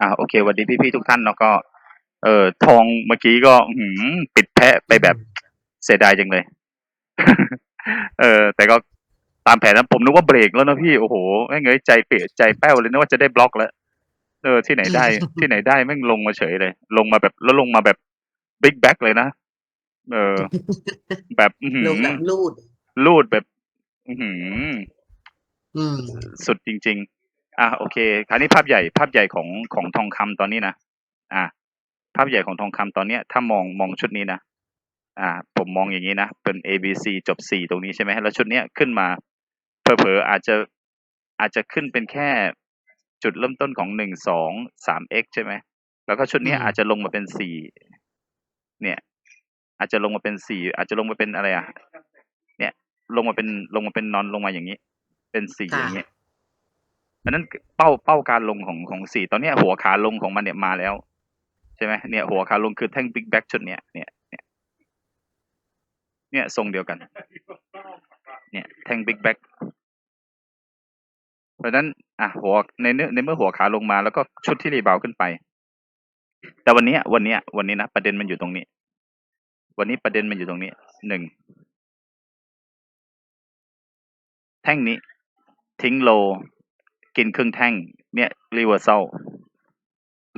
อ่าโอเคสวัสดีพี่ๆทุกท่านแล้วก็ เอ่อทองเมื่อกี้ก็หืมปิดแพะไปแบบเสียดายจังเลย เออ แต่ก็ตามแผนนะผมนึกว่าเบรกแล้วนะพี่โอ้โหแม่งเอ้ยใจเปลี่ยนใจแป้วเลยนึกว่าจะได้บล็อกแล้วเออที่ไหนได้ ที่ไหนได้แม่งลงมาเฉยเลย ลงมาแบบแล้วลงมาแบบบิ๊กแบ็กเลยนะเออ แบบอื้อหืลองแบบรูดลูดแบบ อื้อหืออืมสุดจริง ๆ อะโอเคคราวนี้ภาพใหญ่ภาพใหญ่ของของทองคำตอนนี้นะอะภาพใหญ่ของทองคำตอนเนี้ย ถ้ามองมองชุดนี้นะอ่า ผมมองอย่างนี้นะเป็น A B C จบ4ตรงนี้ใช่ไหมแล้วชุดเนี้ยขึ้นมาเผลอๆอาจจะอาจจะขึ้นเป็นแค่จุดเริ่มต้นของหนึ่งสองสาม x ใช่ไหมแล้วก็ชุดเนี้ยอืมอาจจะลงมาเป็นสี่เนี่ย อาจจะลงมาเป็นสี่อาจจะลงมาเป็นอะไรอะเนี่ย ลงมาเป็นลงมาเป็นนอนลงมาอย่างนี้ เป็นสี่อย่างนี้ อันนั้นเป้าเป้าการลงของของสี่ตอนนี้หัวขาลงของมันเนี่ยมาแล้วใช่ไหมเนี่ยหัวขาลงคือแท่งบิ๊กแบ็กชุดเนี้ยเนี่ยเนี่ยเนี่ยทรงเดียวกัน เนี่ยแท่งบิ๊กแบ็กเพราะนั้นอะหัวในเนในเมื่อหัวขาลงมาแล้วก็ชุดที่รีบาวขึ้นไป แต่วันนี้วันนี้วันนี้นะประเด็นมันอยู่ตรงนี้ วันนี้ประเด็นมันอยู่ตรงนี้หนึ่งแท่งนี้ ทิ้งโล กินครึ่งแท่ง เนี่ยรีเวอร์ซ l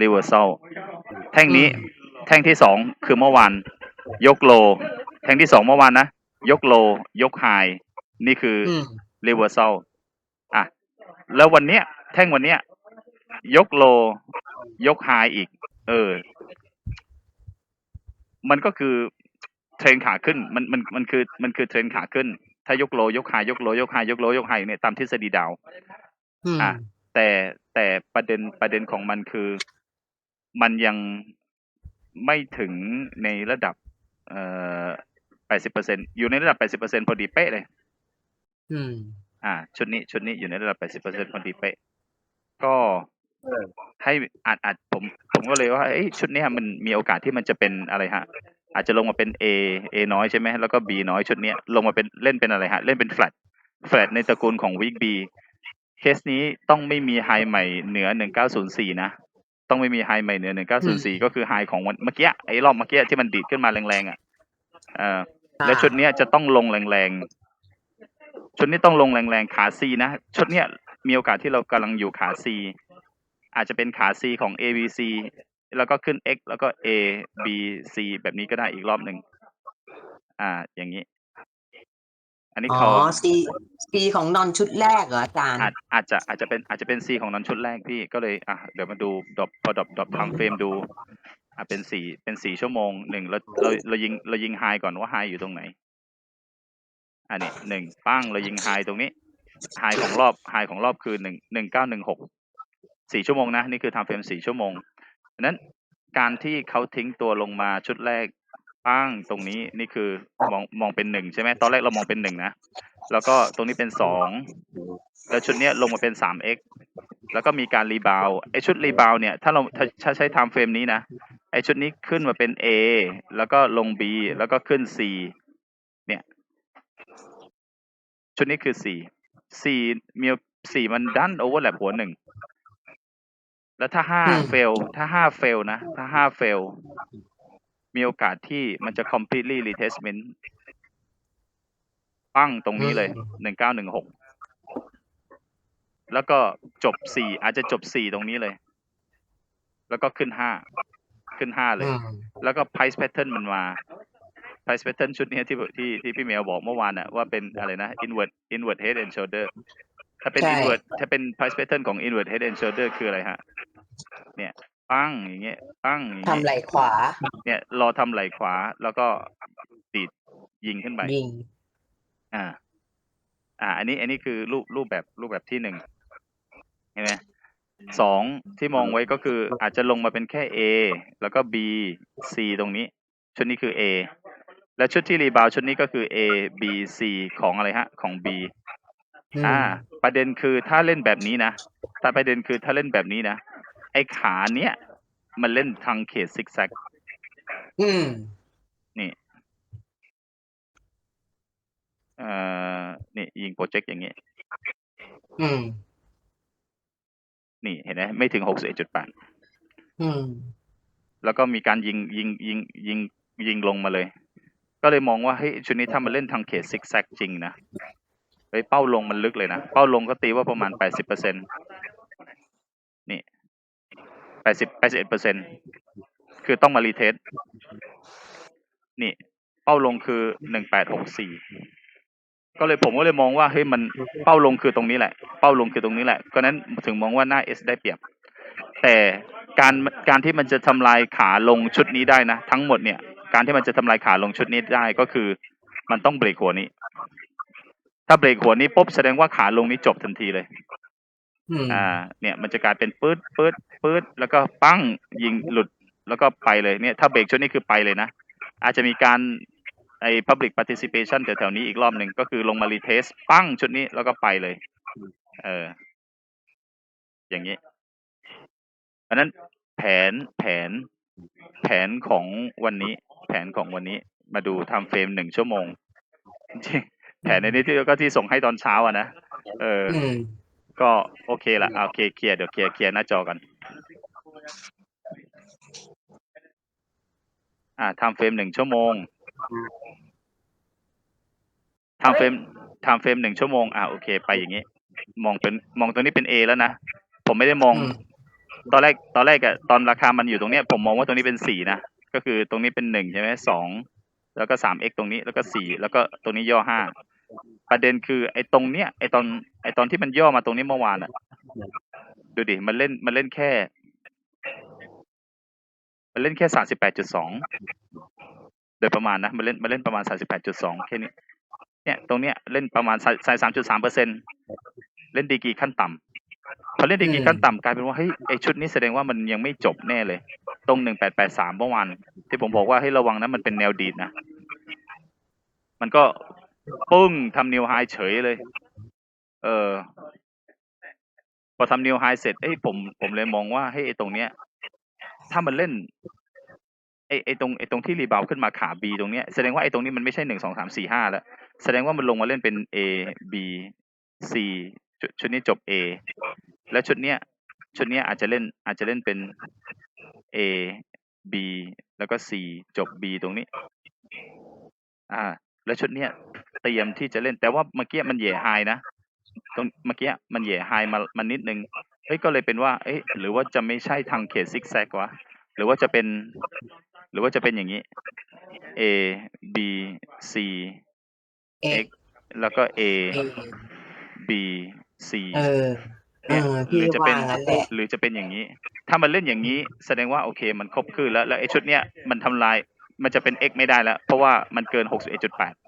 รีเวอร์ซ l แท่งนี้ แท่งที่สองคือเมื่อวานยกโล แท่งที่สองเมื่อวานนะ ยกโล ยกไฮนี่คือออืมรีเวอร์ซ l อะ แล้ววันเนี้ย แท่งวันเนี้ย ยกโล ยกไฮอีก เออ มันก็คือเทรนขาขึ้น มันมันมันคือมันคือเทรนขาขึ้นถ้ายกโลยกไฮยกโลยกไฮยกโลยกไฮเนี่ยตามทฤษฎีดาว อืมอะแต่แต่ประเด็นประเด็นของมันคือ มันยังไม่ถึงในระดับ เอ่อแปดสิบเปอร์เซ็นอยู่ในระดับแปดสิบเปอร์เซ็นพอดีเป๊ะเลย อืม อ่า ชุดนี้ชุดนี้อยู่ในระดับแปดสิบเปอร์เซ็นพอดีเป๊ะ ก็ให้อาจอาจผมผมก็เลยว่าเอ้ยชุดเนี้ยมันมีโอกาสที่มันจะเป็นอะไรฮะ อาจจะลงมาเป็น A A น้อยใช่ไหมแล้วก็ B น้อยชุดเนี้ยลงมาเป็นเล่นเป็นอะไรฮะ เล่นเป็น flat flat ในตระกูลของ week B เคสนี้ต้องไม่มีไฮใหม่เหนือ1904นะ ต้องไม่มีไฮใหม่เหนือ1904ก็คือไฮของวันเมื่อกี้ไอ้รอบเมื่อกี้ที่มันดีดขึ้นมาแรงๆอะเออแล้วชุดเนี้ยจะต้องลงแรงๆ ชุดนี้ต้องลงแรงๆ ขา C นะ ชุดเนี้ยมีโอกาสที่เรากำลังอยู่ขา C อาจจะเป็นขา C ของ A B C แล้วก็ขึ้น X แล้วก็ A B C แบบนี้ก็ได้อีกรอบหนึ่ง อ่า อย่างนี้ อันนี้อ๋อเขาซีซีของนอนชุดแรกเหรออาจารย์อาจอาจจะอาจจะเป็นอาจจะเป็น C ของนั้นชุดแรกพี่ก็เลยอะเดี๋ยวมาดูดรอปพอดรอปดรอปทำเฟรมดูอะเป็นสี่เป็นสี่ชั่วโมงหนึ่งเราเราเรายิงเรายิงไฮก่อนว่าไฮอยู่ตรงไหน อันนี้หนึ่งปั้งเรายิงไฮตรงนี้ไฮของรอบไฮของรอบคือหนึ่งหนึ่งเก้าหนึ่งหกสี่ชั่วโมงนะ นี่คือทำเฟรมสี่ชั่วโมงดังนั้นการที่เขาทิ้งตัวลงมาชุดแรก ปั้งตรงนี้นี่คือมองมองเป็นหนึ่งใช่ไหมตอนแรกเรามองเป็นหนึ่งนะแล้วก็ตรงนี้เป็นสองแล้วชุดเนี้ยลงมาเป็นสาม x แล้วก็มีการรีบาวไอชุดรีบาวเนี่ยถ้าเราถ้าถ้าใช้ไทม์เฟรมนี้นะไอชุดนี้ขึ้นมาเป็น A แล้วก็ลง B แล้วก็ขึ้น C เนี่ย ชุดนี้คือ C C มี C มันดันโอเวอร์แลปหัวหนึ่งแล้วถ้าห้าอืมเฟลถ้าห้าเฟลนะ ถ้าห้าเฟล มีโอกาสที่มันจะ completely retestment ปั้งตรงนี้เลยหนึ่งเก้าหนึ่งหกแล้วก็จบสี่อาจจะจบสี่ตรงนี้เลย แล้วก็ขึ้นห้าขึ้นห้าเลยอืมแล้วก็ price pattern มันมา price pattern ชุดเนี้ยที่ที่ที่พี่เมลบอกเมื่อวานน่ะว่าเป็นอะไรนะ inward inward head and shoulder ถ้าเป็น ใช่ inward ถ้าเป็น price pattern ของ inward head and shoulder คืออะไรฮะ เนี่ย ปั้งอย่างเงี้ยปั้งอย่างทำเงี้ยไหล่ขวา เนี่ยรอทำไหล่ขวาแล้วก็ตีดยิงขึ้นไป ยิง อ่า อ่า อันนี้ อันนี้คือรูปรูปแบบรูปแบบที่หนึ่งเห็นไหมสองที่มองไว้ก็คืออาจจะลงมาเป็นแค่ A แล้วก็ B C ตรงนี้ ชุดนี้คือ A และชุดที่รีบาวด์ชุดนี้ก็คือ A B C ของอะไรฮะ ของ B อืม อ่า ประเด็นคือถ้าเล่นแบบนี้นะถ้าประเด็นคือถ้าเล่นแบบนี้นะ ไอ้ขาเนี้ยมันเล่นทางเขตซิกแซกอืม นี่ เอ่อ นี่ ยิงโปรเจกต์อย่างเงี้ยอืม นี่เห็นไหมไม่ถึงหกสิบเอ็ดจุดแปดอืม แล้วก็มีการยิงยิงยิงยิงยิงลงมาเลย ก็เลยมองว่าเฮ้ยชุดนี้ถ้ามันเล่นทางเขตซิกแซกจริงนะเฮ้ยเป้าลงมันลึกเลยนะ เป้าลงก็ตีว่าประมาณแปดสิบเปอร์เซ็นนี่ แปดสิบแปดสิบเอ็ดเปอร์เซ็นคือต้องมารีเทสนี่ เป้าลงคือหนึ่งแปดหกสี่ก็เลยผมก็เลยมองว่าเฮ้ยมันเป้าลงคือตรงนี้แหละ เป้าลงคือตรงนี้แหละก็นั้นถึงมองว่าหน้าเอสได้เปรียบ แต่การการที่มันจะทำลายขาลงชุดนี้ได้นะ ทั้งหมดเนี่ย การที่มันจะทำลายขาลงชุดนี้ได้ก็คือ มันต้องเบรกหัวนี้ ถ้าเบรกหัวนี้ปุ๊บแสดงว่าขาลงนี้จบทันทีเลย อืมอ่า เนี่ยมันจะกลายเป็นปื๊ดปื๊ดปื๊ดแล้วก็ปั้งยิงหลุดแล้วก็ไปเลยเนี่ย ถ้าเบรกชุดนี้คือไปเลยนะ อาจจะมีการไอ้ public participation แถวๆนี้อีกรอบหนึ่งก็คือลงมารีเทสปั้งชุดนี้แล้วก็ไปเลย เออ อย่างนี้ เพราะฉะนั้นแผนแผนแผนของวันนี้ แผนของวันนี้ มาดูทำเฟรมหนึ่งชั่วโมงจริงๆแผนในนี้ที่ก็ที่ส่งให้ตอนเช้าอะนะ เอออืม ก็โอเคละเอาโอเคเคลียร์เดี๋ยวเคลียร์เคลียร์หน้าจอกันอ่าทำเฟรมหนึ่งชั่วโมงทำเฟรมทำเฟรมหนึ่งชั่วโมงอ่าโอเค ไปอย่างนี้มองเป็นมองตรงนี้เป็น A แล้วนะผมไม่ได้มองอืมตอนแรก ตอนแรกอะตอนราคามันอยู่ตรงเนี้ย ผมมองว่าตรงนี้เป็นสี่นะก็คือตรงนี้เป็นหนึ่งใช่ไหมสองแล้วก็สาม x ตรงนี้แล้วก็สี่แล้วก็ตรงนี้ย่อห้า ประเด็นคือ ไอ้ตรงเนี้ยไอ้ตอนไอ้ตอนที่มันย่อมาตรงนี้เมื่อวานอะดูดิมันเล่นมันเล่นแค่ มันเล่นแค่สามสิบแปดจุดสองโดยประมาณนะมันเล่นมันเล่นประมาณสามสิบแปดจุดสองแค่นี้เนี่ยตรงเนี้ยเล่นประมาณใส่สามจุดสามเปอร์เซ็นเล่นดีกีขั้นต่ำพอเล่นดีกีขั้นต่ำกลายเป็นว่าเฮ้ยไอชุดนี้แสดงว่ามันยังไม่จบแน่เลย ตรงหนึ่งแปดแปดสามเมื่อวานที่ผมบอกว่าให้ระวังนะมันเป็นแนวดีดนะมันก็ ปึ้งทำนิวไฮเฉยเลย เออ พอทำนิวไฮเสร็จเอ้ยผมผมเลยมองว่าเฮ้ยไอ้ตรงเนี้ย ถ้ามันเล่นไอ้ไอ้ตรงไอ้ตรงที่รีบาวขึ้นมาขา B ตรงเนี้ยแสดงว่าไอ้ตรงนี้มันไม่ใช่หนึ่งสองสามสี่ห้าแล้ว แสดงว่ามันลงมาเล่นเป็น A B C ชุดชุดนี้จบ A แล้วชุดเนี้ย ชุดเนี้ยอาจจะเล่นอาจจะเล่นเป็น A B แล้วก็ C จบ B ตรงนี้ อ่า แล้วชุดเนี้ย เตรียมที่จะเล่น แต่ว่าเมื่อกี้มันเหย่ไฮนะตรงเมื่อกี้มันเหย่ไฮมามานิดนึงเฮ้ยก็เลยเป็นว่าเอ้ยหรือว่าจะไม่ใช่ทางเขตซิกแซกวะหรือว่าจะเป็น หรือว่าจะเป็นอย่างนี้ A B C เอ X แล้วก็ A เอ B C เออเอเนี่ยอหพี่รือจะเป็นว่างั้นแหละหรือจะเป็นอย่างนี้ ถ้ามันเล่นอย่างนี้ แสดงว่าโอเค มันครบคลื่นแล้วแล้วไอ้ชุดเนี้ยมันทำลายมันจะเป็น x ไม่ได้แล้ว เพราะว่ามันเกิน61.8อืมอ่าใช่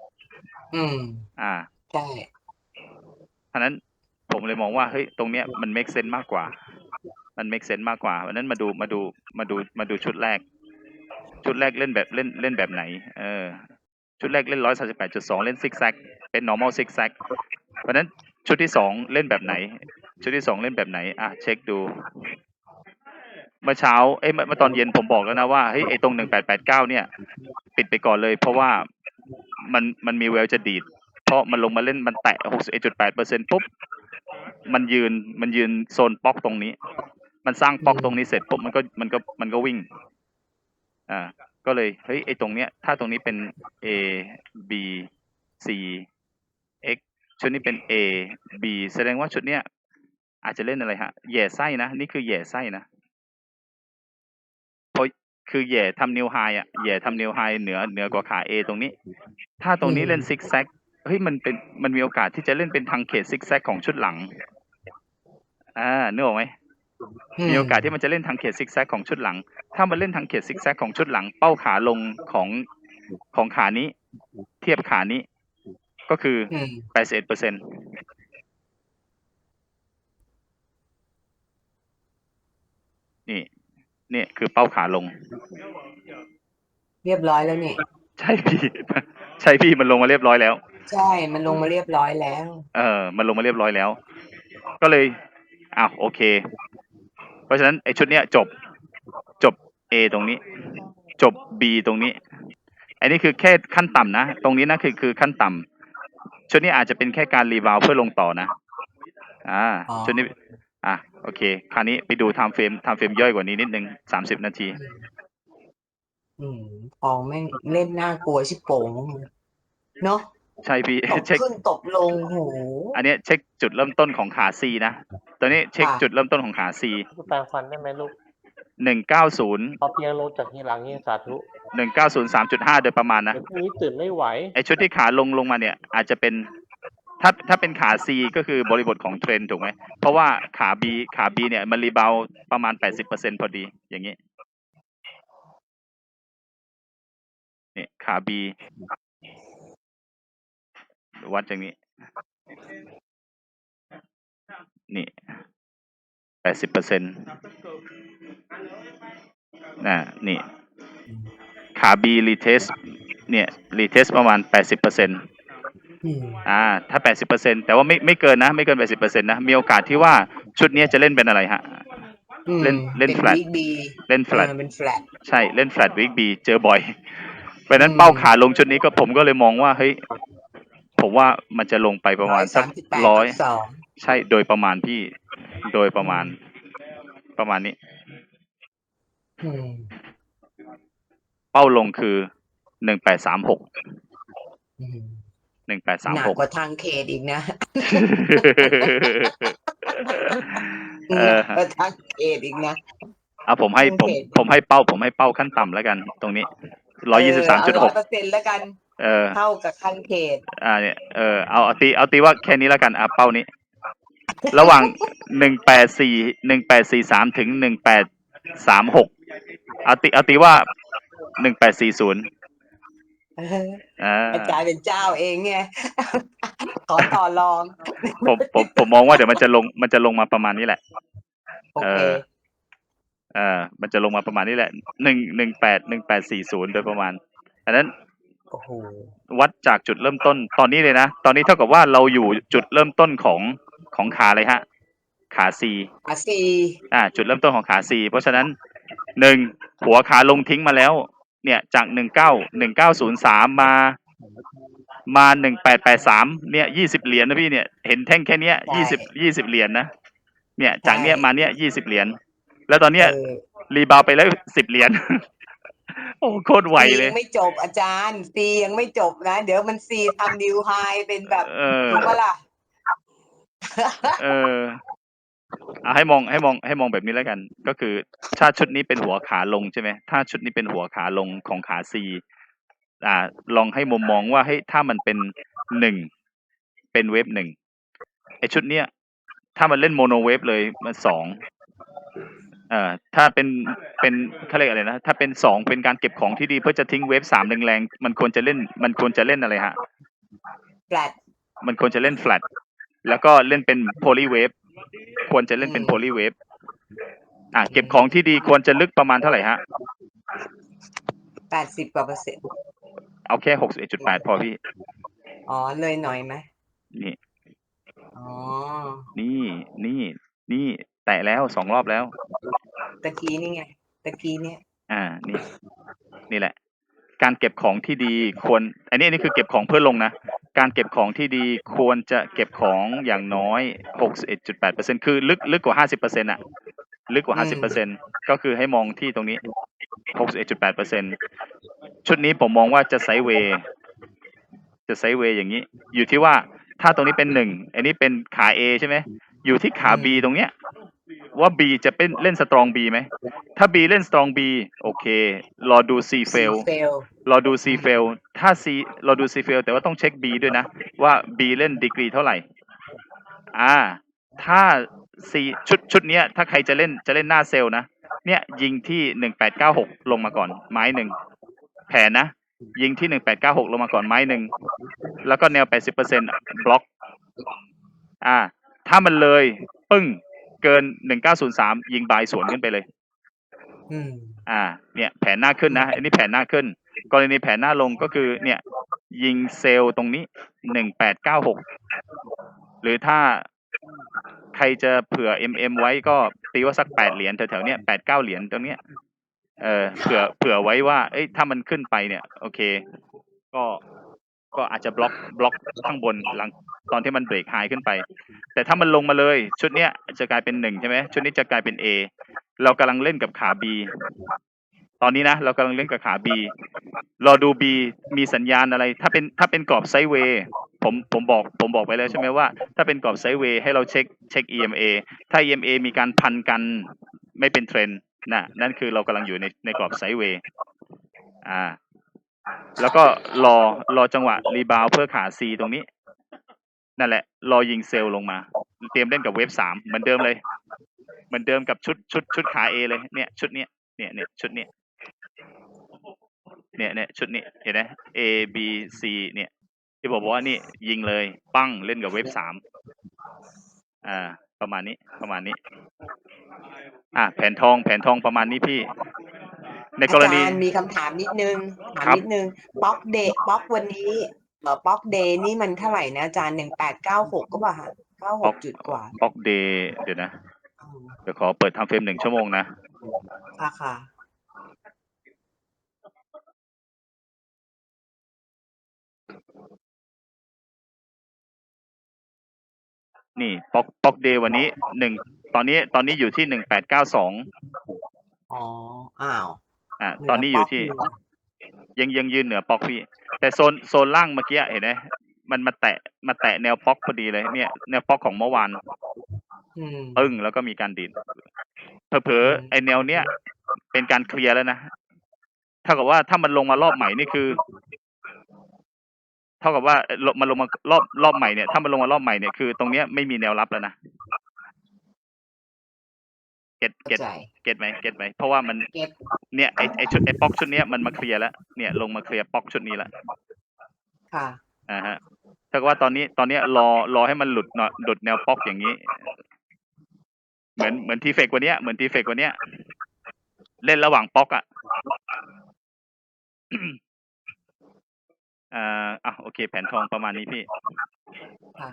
เพราะฉะนั้นผมเลยมองว่าเฮ้ยตรงเนี้ยมัน make sense มากกว่า มัน make sense มากกว่าเพราะฉะนั้นมาดูมาดูมาดูมาดูชุดแรก ชุดแรกเล่นแบบเล่นเล่นแบบไหน เออ ชุดแรกเล่น138.2เล่นซิกแซกเป็น normal ซิกแซกเพราะฉะนั้นชุดที่สองเล่นแบบไหน ชุดที่สองเล่นแบบไหน อะเช็คดูเมื่อเช้าเอ้ยเมื่อเมื่อตอนเย็นผมบอกแล้วนะว่าเฮ้ยไอ้ตรง1889เนี่ย ปิดไปก่อนเลย เพราะว่า มันมันมีแววจะดีด เพราะมันลงมาเล่นมันแตะ 61.8%ปุ๊บ มันยืนมันยืนโซนป๊อกตรงนี้ มันสร้างป๊อกตรงนี้เสร็จปุ๊บมันก็มันก็มันก็วิ่ง อ่า ก็เลยเฮ้ยไอตรงเนี้ย ถ้าตรงนี้เป็น A B C X ชุดนี้เป็น A B แสดงว่าชุดเนี้ยอาจจะเล่นอะไรฮะแย่ไส้นะ นี่คือแย่ไส้นะ คือแหย่ทำนิวไฮอะแหย่ทำนิวไฮเหนือเหนือกว่าขา A ตรงนี้ ถ้าตรงนี้เล่นซิกแซกเฮ้ยมันเป็นมันมีโอกาสที่จะเล่นเป็นทางเขตซิกแซกของชุดหลัง อ่านึกออกไหมมีโอกาสที่มันจะเล่นทางเขตซิกแซกของชุดหลัง ถ้ามันเล่นทางเขตซิกแซกของชุดหลัง เป้าขาลงของของขานี้ เทียบขานี้ ก็คืออืมแปดสิบเอ็ดเปอร์เซ็นนี่ เนี่ยคือเป้าขาลง เรียบร้อยแล้วนี่ ใช่พี่ ใช่พี่มันลงมาเรียบร้อยแล้ว ใช่ มันลงมาเรียบร้อยแล้ว เออ มันลงมาเรียบร้อยแล้ว ก็เลยอ้าวโอเค เพราะฉะนั้นไอ้ชุดเนี้ยจบจบ A ตรงนี้ จบ B ตรงนี้ อันนี้คือแค่ขั้นต่ำนะ ตรงนี้นะคือคือขั้นต่ำชุดนี้อาจจะเป็นแค่การรีบาวด์เพื่อลงต่อนะ อ่า อ๋อ ชุดนี้อะ โอเค คราวนี้ไปดูไทม์เฟรมไทม์เฟรมย่อยกว่านี้นิดนึงสามสิบนาทีอืมทองแม่งเล่นน่ากลัวชิบโป่งเนาะใช่พี่ตบเช็คขึ้นตบลงโหอันเนี้ยเช็คจุดเริ่มต้นของขา C นะตอนนี้เช็คค่ะจุดเริ่มต้นของขา C ลูกแปลงฟันได้ไหมลูกหนึ่งเก้าศูนย์พอเพียงลงจากที่หลังยิ่งสาธุหนึ่งเก้าศูนย์สามจุดห้าโดยประมาณนะเดี๋ยวพรุ่งนี้ตื่นไม่ไหวไอชุดที่ขาลงลงมาเนี่ย อาจจะเป็น ถ้าถ้าเป็นขา C ก็คือบริบทของเทรนถูกไหม เพราะว่าขา B ขา B เนี่ยมันรีบาวประมาณแปดสิบเปอร์เซ็นพอดี อย่างนี้นี่ขา B วัดอย่างนี้ นี่แปดสิบเปอร์เซ็นต์น่ะนี่ ขา B รีเทสเนี่ยรีเทสประมาณแปดสิบเปอร์เซ็นต์ อืมอ่าถ้าแปดสิบเปอร์เซ็นแต่ว่าไม่ไม่เกินนะ ไม่เกินแปดสิบเปอร์เซ็นต์นะ มีโอกาสที่ว่าชุดเนี้ยจะเล่นเป็นอะไรฮะอืมเล่นเล่นป็ flat บิ๊กบีเล่นแฟลตเป็นแฟลตใช่เล่นแฟลตวิกบีเจอบ่อย เพราะฉะนั้นอืมเป้าขาลงชุดนี้ก็ผมก็เลยมองว่าเฮ้ยผมว่ามันจะลงไปประมาณสักสิบแปดร้อยสองใช่โดยประมาณพี่โดยประมาณ ประมาณนี้อืมเป้าลงคือหนึ่งแปดสามหกอืม หนึ่งแปดสามหนักหกกว่าทางเขตอีกนะเออหนักกว่าทางเขตอีกนะอะผมให้ผมโอเคผมให้เป้า ผมให้เป้าขั้นต่ำแล้วกัน ตรงนี้ร้อยยี่สิบสามจุดหกเปอร์เซ็นต์แล้วกันเออเท่ากับขั้นเขต อ่าเนี่ยเออเอาเอาตีเอาตีว่าแค่นี้แล้วกันอะเป้านี้ ระหว่างหนึ่งแปดสี่หนึ่งแปดสี่สามถึงหนึ่งแปดสามหกเอาตีเอาตีว่าหนึ่งแปดสี่ศูนย์เอออ่าอาจารย์เป็นเจ้าเองไงขอต่อรองผมผมผมมองว่าเดี๋ยวมันจะลงมันจะลงมาประมาณนี้แหละโอเคเออเออมันจะลงมาประมาณนี้แหละหนึ่งหนึ่งแปดหนึ่งแปดสี่ศูนย์โดยประมาณอันนั้นโอ้โหวัดจากจุดเริ่มต้นตอนนี้เลยนะ ตอนนี้เท่ากับว่าเราอยู่จุดเริ่มต้นของของขาเลยฮะ ขา C อาซีอ่า จุดเริ่มต้นของขา C เพราะฉะนั้นหนึ่งหัวขาลงทิ้งมาแล้ว เนี่ยจากหนึ่งเก้าหนึ่งเก้าศูนย์สามมามาหนึ่งแปดแปดสามเนี่ยยี่สิบเหรียญนะพี่เนี่ยเห็นแท่งแค่เนี้ยยี่สิบยี่สิบเหรียญนะเนี่ยจากเนี้ยมาเนี้ยยี่สิบเหรียญแล้วตอนเนี้ยเออรีบาวไปแล้วสิบเหรียญโอ้โคตรไวซีเลยัยงไม่จบอาจารย์ซียังไม่จบนะ เดี๋ยวมันซีทำนิวไฮเป็นแบบเออถูกปะล่ะเออเอาให้มองให้มองให้มองแบบนี้แล้วกัน ก็คือถ้าชุดนี้เป็นหัวขาลงใช่ไหมถ้าชุดนี้เป็นหัวขาลงของขาซีอ่า ลองให้มุมมองว่าเฮ้ยถ้ามันเป็นหนึ่งเป็นเวฟหนึ่งไอชุดเนี้ยถ้ามันเล่นโมโนเวฟเลยมันสองเอ่อถ้าเป็นเป็นเขาเรียกอะไรนะถ้าเป็นสองเป็นการเก็บของที่ดีเพื่อจะทิ้งเวฟสามแรงๆมันควรจะเล่น มันควรจะเล่นอะไรฮะ แฟลตมันควรจะเล่น flat แล้วก็เล่นเป็น poly wave ควรจะเล่นเป็นอืม poly wave อะเก็บของที่ดีควรจะลึกประมาณเท่าไหร่ฮะแปดสิบกว่าเปอร์เซ็นต์เอาแค่หกสิบเอ็ดจุดแปดพอพี่ อ๋อ เลยหน่อยไหมนี่ อ๋อ นี่นี่ นี่แตะแล้วสองรอบแล้ว ตะกี้นี่ไง ตะกี้เนี่ย อ่า นี่ นี่แหละ การเก็บของที่ดีควร อันนี้อันนี้คือเก็บของเพื่อลงนะ การเก็บของที่ดีควรจะเก็บของอย่างน้อยหกสิบเอ็ดจุดแปดเปอร์เซ็นคือลึกลึกกว่าห้าสิบเปอร์เซ็นอะลึกกว่าห้าสิบเปอร์เซ็นก็คือให้มองที่ตรงนี้หกสิบเอ็ดจุดแปดเปอร์เซ็นชุดนี้ผมมองว่าจะไซด์เวย์ จะไซด์เวย์อย่างนี้ อยู่ที่ว่าถ้าตรงนี้เป็นหนึ่ง อันนี้เป็นขา A ใช่ไหม อยู่ที่ขา B ตรงเนี้ย ว่า B จะเป็นเล่นสตรอง B ไหม ถ้า B เล่นสตรอง B โอเค รอดู C fail เฟลรอดู C fail ถ้า C รอดู C fail แต่ว่าต้องเช็ค B ด้วยนะ ว่า B เล่นดีกรีเท่าไหร่ อ่า ถ้า C ชุดชุดเนี้ย ถ้าใครจะเล่นจะเล่นหน้าเซลล์นะ เนี่ย ยิงที่หนึ่งแปดเก้าหกลงมาก่อน ไม้หนึ่ง แผนนะ ยิงที่หนึ่งแปดเก้าหกลงมาก่อนไม้หนึ่ง แล้วก็แนวแปดสิบเปอร์เซ็นต์บล็อก อ่า ถ้ามันเลย ปึ้ง เกินหนึ่งเก้าศูนย์สามยิงบายสวนขึ้นไปเลยอืมอ่า เนี่ย แผนหน้าขึ้นนะอันนี้แผนหน้าขึ้น กรณีแผนหน้าลงก็คือเนี่ย ยิงเซลล์ตรงนี้หนึ่งแปดเก้าหกหรือถ้าใครจะเผื่อ MM ไว้ก็ตีว่าสักแปดเหรียญแถวๆเนี้ยแปดเก้าเหรียญตรงเนี้ยเออเผื่อเผื่อไว้ว่า เอ้ยถ้ามันขึ้นไปเนี่ย โอเค ก็ ก็อาจจะบล็อกบล็อกข้างบนหลังตอนที่มันเบรกไฮขึ้นไป แต่ถ้ามันลงมาเลย ชุดเนี้ยจะกลายเป็นหนึ่งใช่ไหมชุดนี้จะกลายเป็น A เรากำลังเล่นกับขา B ตอนนี้นะ เรากำลังเล่นกับขา B รอดู B มีสัญญาณอะไร ถ้าเป็นถ้าเป็นกรอบไซด์เวย์ผมผมบอกผมบอกไปแล้วใช่ไหมว่า ถ้าเป็นกรอบไซด์เวย์ให้เราเช็คเช็ค EMA ถ้า EMA มีการพันกันไม่เป็นเทรนด์นะนั่นคือเรากำลังอยู่ในในกรอบไซด์เวย์อ่า แล้วก็รอรอจังหวะรีบาวเพื่อขา C ตรงนี้ นั่นแหละ รอยิงเซลล์ลงมา เตรียมเล่นกับเวฟสามเหมือนเดิมเลยเหมือนเดิมกับชุดชุดชุดขา A เลยเนี่ยชุดเนี้ยเนี่ยเนี่ยชุดเนี้ยเนี่ยเนี่ยชุดนี้เห็นไหม A B C เนี่ย ที่ผมบอกว่านี่ยิงเลย ปั้งเล่นกับเวฟสามอ่า ประมาณนี้ประมาณนี้ อะแผนทองแผนทองประมาณนี้พี่ ในกรณีอาจารย์มีคำถามนิดนึงถามครับนิดนึงป๊อกเดย์ป๊อกวันนี้เออป๊อกเดย์นี่มันเท่าไหร่นะอาจารย์หนึ่งแปดเก้าหกก็ป่ะฮะเก้าหกจุดกว่าบล็อกเดย์เดี๋ยวนะอืมเดี๋ยวขอเปิดทำเฟรมหนึ่งชั่วโมงนะ ค่ะค่ะ นี่ป๊อกป๊อกเดย์วันนี้หนึ่งตอนนี้ตอนนี้อยู่ที่หนึ่งแปดเก้าสอง อ๋อ อ้าว อ่าตอนนี้อยู่ที่เหนืป๊กยังยังยืนเหนือป๊อกพี่ แต่โซนโซนล่างเมื่อกี้เห็นไหมมันมาแตะมาแตะแนวป๊อกพอดีเลย เนี่ยแนวป๊อกของเมื่อวานอืมปึ้งแล้วก็มีการดีดเผลอๆไอแนวเนี้ยเป็นการเคลียร์แล้วนะเท่ากับว่าถ้ามันลงมารอบใหม่นี่คือ เท่ากับว่าเอ่อลงมันลงมารอบรอบใหม่เนี่ยถ้ามันลงมารอบใหม่เนี่ยคือตรงเนี้ยไม่มีแนวรับแล้วนะ เก็ตเข้าเก็ตใจเก็ตไหมเก็ตไหมเพราะว่ามันเก็ตเนี่ยไอไอชุดไอป๊อกชุดเนี้ยมันมาเคลียร์แล้วเนี่ยลงมาเคลียร์ป๊อกชุดนี้แล้วค่ะอ่าฮะถ้ากับว่าตอนนี้ตอนเนี้ยรอรอให้มันหลุดเนาะหลุดแนวป๊อกอย่างนี้ เหมือนเหมือนทีเฟกวันเนี้ยเหมือนทีเฟกวันเนี้ย เล่นระหว่างป๊อกอะอ่าอะโอเค แผ่นทองประมาณนี้พี่ค่ะ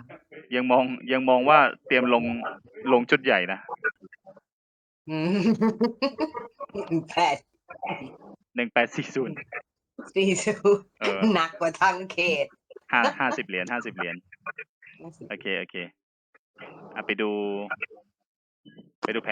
ยังมองยังมองว่าเตรียมลงลงชุดใหญ่นะ อืมแปดหนึ่งแปดสี่ศูนย์สี่สิบเออหนักกว่าทั้งเขตห้าห้าสิบเหรียญห้าสิบเหรียญโอเค โอเคอะไปดู ไปดูแผน